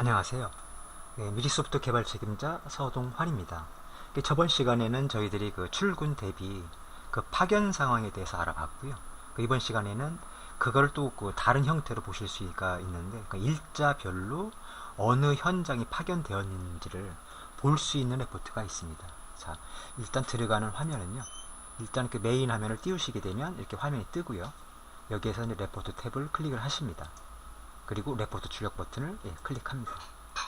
안녕하세요. 네, 미리소프트 개발 책임자 서동환입니다. 그 저번 시간에는 저희들이 그 출근 대비 그 파견 상황에 대해서 알아봤고요. 그 이번 시간에는 그걸 또 그 다른 형태로 보실 수가 있는데 그 일자별로 어느 현장이 파견되었는지를 볼 수 있는 레포트가 있습니다. 자, 일단 들어가는 화면은요. 일단 그 메인 화면을 띄우시게 되면 이렇게 화면이 뜨고요. 여기에서 이제 레포트 탭을 클릭을 하십니다. 그리고 레포트 출력 버튼을 예, 클릭합니다.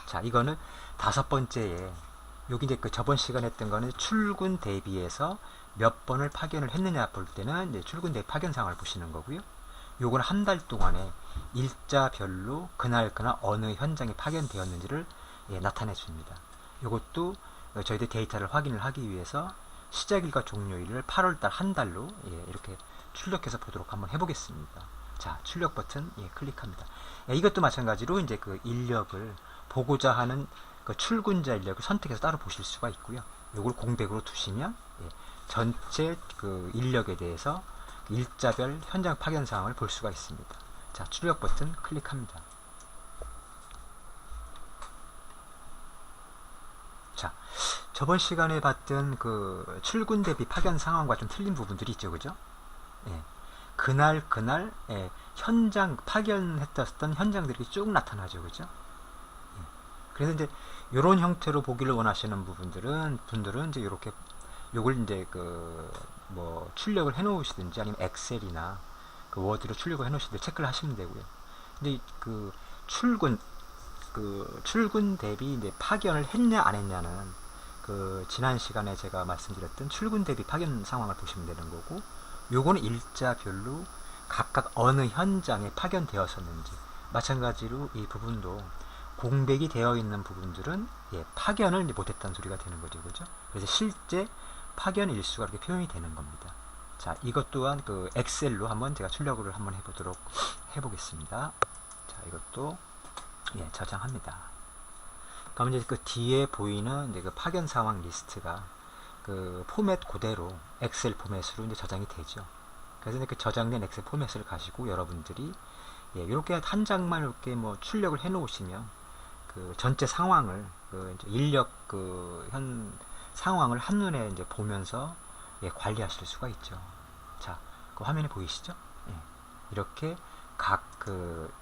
자, 이거는 다섯 번째에 여기 이제 그 저번 시간에 했던 거는 출근 대비해서 몇 번을 파견을 했느냐 볼 때는 이제 출근 대비 파견 상황을 보시는 거고요. 요거는 한달 동안에 일자별로 그날 그날 어느 현장에 파견되었는지를 예, 나타내 줍니다. 요것도 저희들 데이터를 확인을 하기 위해서 시작일과 종료일을 8월달 한 달로 예, 이렇게 출력해서 보도록 한번 해보겠습니다. 자, 출력 버튼 예, 클릭합니다. 예, 이것도 마찬가지로 이제 그 인력을 보고자 하는 그 출근자 인력을 선택해서 따로 보실 수가 있고요. 이걸 공백으로 두시면 예, 전체 그 인력에 대해서 일자별 현장 파견 사항을 볼 수가 있습니다. 자, 출력 버튼 클릭합니다. 자, 저번 시간에 봤던 그 출근 대비 파견 상황과 좀 틀린 부분들이 있죠, 그죠? 예. 그날 그날 예, 현장 파견했던 현장들이 쭉 나타나죠, 그죠? 예. 그래서 이제 이런 형태로 보기를 원하시는 부분들은 분들은 이제 이렇게 요걸 이제 그 뭐 출력을 해 놓으시든지 아니면 엑셀이나 그 워드로 출력을 해 놓으시든지 체크를 하시면 되고요. 근데 그 출근 그 출근 대비 이제 파견을 했냐 안 했냐는 그 지난 시간에 제가 말씀드렸던 출근 대비 파견 상황을 보시면 되는 거고 요거는 일자별로 각각 어느 현장에 파견되었었는지 마찬가지로 이 부분도 공백이 되어 있는 부분들은 예, 파견을 못했다는 소리가 되는 거죠, 그죠? 그래서 실제 파견 일수가 이렇게 표현이 되는 겁니다. 자, 이것 또한 그 엑셀로 한번 제가 출력을 한번 해보도록 해보겠습니다. 자, 이것도 예, 저장합니다. 그럼 이제 그 뒤에 보이는 이제 그 파견 상황 리스트가 그 포맷 그대로 엑셀 포맷으로 이제 저장이 되죠. 그래서 그 저장된 엑셀 포맷을 가지고 여러분들이 예, 이렇게 한 장만 이렇게 뭐 출력을 해 놓으시면 그 전체 상황을 그 인력 그 현 상황을 한눈에 이제 보면서 예, 관리하실 수가 있죠. 자, 그 화면에 보이시죠? 예, 이렇게 각그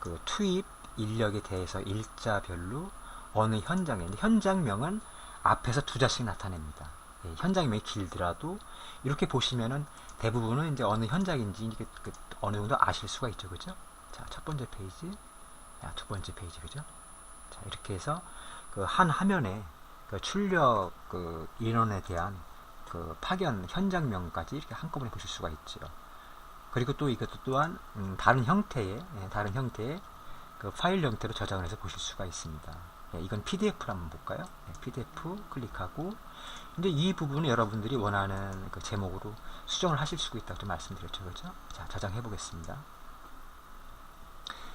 그 투입 인력에 대해서 일자별로 어느 현장에 현장명은 앞에서 두 자씩 나타냅니다. 예, 현장명이 길더라도 이렇게 보시면은 대부분은 이제 어느 현장인지 이게 그 어느 정도 아실 수가 있죠, 그죠? 자, 첫 번째 페이지, 자, 두 번째 페이지, 그죠? 자, 이렇게 해서 그 한 화면에 그 출력 그 인원에 대한 그 파견 현장명까지 이렇게 한꺼번에 보실 수가 있죠. 그리고 또 이것도 또한 음, 다른 형태의 예, 다른 형태의 그 파일 형태로 저장을 해서 보실 수가 있습니다. 예, 이건 PDF로 한번 볼까요? 예, PDF 클릭하고 이제 이 부분은 여러분들이 원하는 그 제목으로 수정을 하실 수가 있다고 좀 말씀드렸죠, 그렇죠? 자, 저장해 보겠습니다.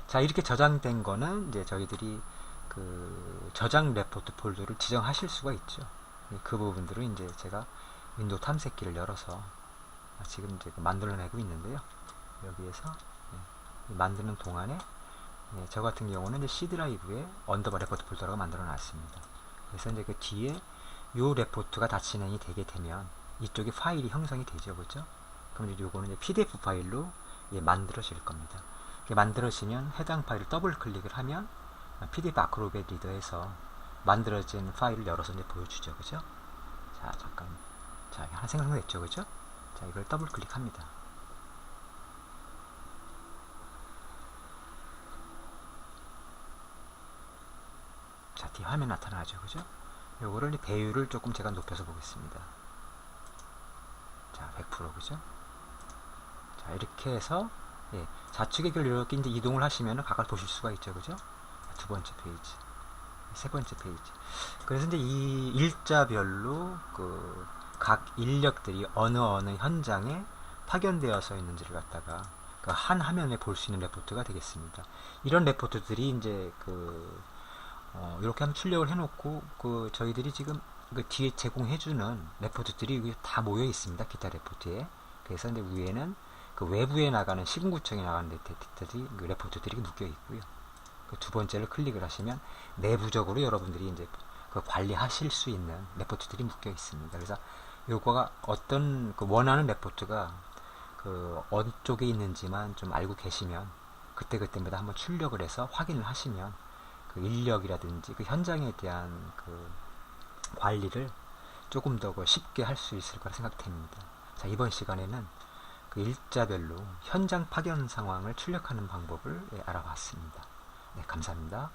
자, 이렇게 저장된 거는 이제 저희들이 그 저장 레포트 폴더를 지정하실 수가 있죠. 예, 그 부분들은 이제 제가 윈도우 탐색기를 열어서 지금 이제 만들어내고 있는데요. 여기에서 예, 만드는 동안에 예, 저 같은 경우는 이제 C 드라이브에 언더바 레포트 폴더가 만들어 놨습니다. 그래서 이제 그 뒤에 요 레포트가 다 진행이 되게 되면 이쪽에 파일이 형성이 되죠, 그죠? 그럼 이제 요거는 이제 PDF 파일로 예, 만들어질 겁니다. 만들어지면 해당 파일을 더블 클릭을 하면 PDF 아크로벳 리더에서 만들어진 파일을 열어서 이제 보여주죠, 그죠? 자, 잠깐, 자, 하나 생성됐죠, 그죠? 자, 이걸 더블 클릭합니다. 자, 뒤 화면 나타나죠, 그죠? 요거를 배율을 조금 제가 높여서 보겠습니다. 자, 100% 그죠? 자, 이렇게 해서 예, 좌측의 길을 이렇게 이제 이동을 하시면 각을 보실 수가 있죠, 그죠? 두 번째 페이지, 세 번째 페이지. 그래서 이제 이 일자별로 그 각 인력들이 어느 어느 현장에 파견되어서 있는지를 갖다가 그 한 화면에 볼 수 있는 레포트가 되겠습니다. 이런 레포트들이 이제 그 어, 이렇게 한번 출력을 해놓고 그 저희들이 지금 그 뒤에 제공해주는 레포트들이 다 모여 있습니다. 기타 레포트에. 그래서 이제 위에는 그 외부에 나가는 시군구청에 나가는 레포트들이, 그 레포트들이 묶여 있고요. 그 두 번째를 클릭을 하시면 내부적으로 여러분들이 이제 그 관리하실 수 있는 레포트들이 묶여 있습니다. 그래서 요거가 어떤 그 원하는 레포트가 그 어느 쪽에 있는지만 좀 알고 계시면 그때 그때마다 한번 출력을 해서 확인을 하시면 그 인력이라든지 그 현장에 대한 그 관리를 조금 더그 쉽게 할 수 있을 거라 생각됩니다. 자 이번 시간에는 그 일자별로 현장 파견 상황을 출력하는 방법을 예, 알아봤습니다. 네, 감사합니다.